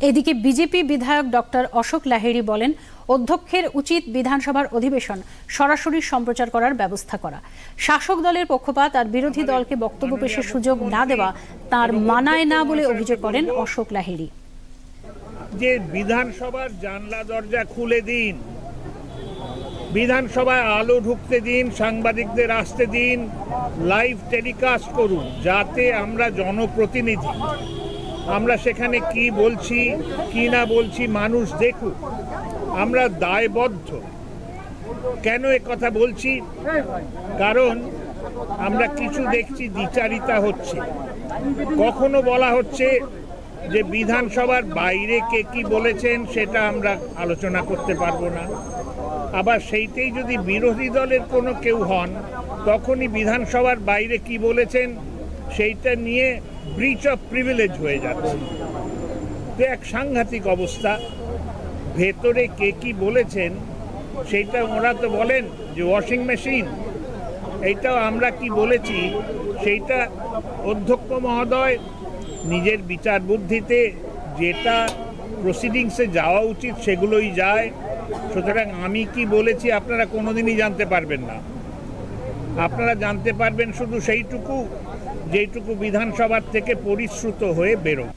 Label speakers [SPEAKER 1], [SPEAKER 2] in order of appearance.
[SPEAKER 1] এদিকে বিজেপি বিধায়ক ডক্টর অশোক লাহিড়ী বলেন অধ্যক্ষের উচিত বিধানসভার অধিবেশন সরাসরি সম্প্রচার করার ব্যবস্থা করা। শাসক দলের পক্ষপাত আর বিরোধী দলকে বক্তব্য পেশের সুযোগ না দেওয়া তার মানায় না বলে অভিযোগ করেন অশোক লাহিড়ী।
[SPEAKER 2] যে বিধানসভার জানলা দরজা খুলে দিন বিধানসভায় আলো ঢুকতে দিন সাংবাদিকদের আসতে দিন লাইভ টেলিকাস্ট করুন যাতে আমরা জনপ্রতিনিধি আমরা সেখানে কি বলছি, কি না বলছি, মানুষ দেখুক। আমরা দায়বদ্ধ। কেন এ কথা বলছি? কারণ আমরা কিছু দেখছি, দ্বিচারিতা হচ্ছে। কখনো বলা হচ্ছে যে বিধানসভার বাইরে কে কি বলেছেন, সেটা আমরা আলোচনা করতে পারব না। আবার সেইটাই যদি বিরোধী দলের কোনো কেউ হন, তখনই বিধানসভার বাইরে কি বলেছেন সেইটা নিয়ে ব্রিচ অফ প্রিভিলেজ হয়ে যাচ্ছে। তো এক সাংঘাতিক অবস্থা। ভেতরে কে কি বলেছেন, সেইটা ওরা তো বলেন যে ওয়াশিং মেশিন এইটাও আমরা কি বলেছি, সেইটা অধ্যক্ষ মহোদয় নিজের বিচার বুদ্ধিতে যেটা প্রসিডিংসে যাওয়া উচিত সেগুলোই যায়। সুতরাং আমি কি বলেছি আপনারা কোনোদিনই জানতে পারবেন না। আপনারা জানতে পারবেন শুধু সেইটুকু যেইটুকু বিধানসভার থেকে পরিশ্রুত হয়ে বেরোয়।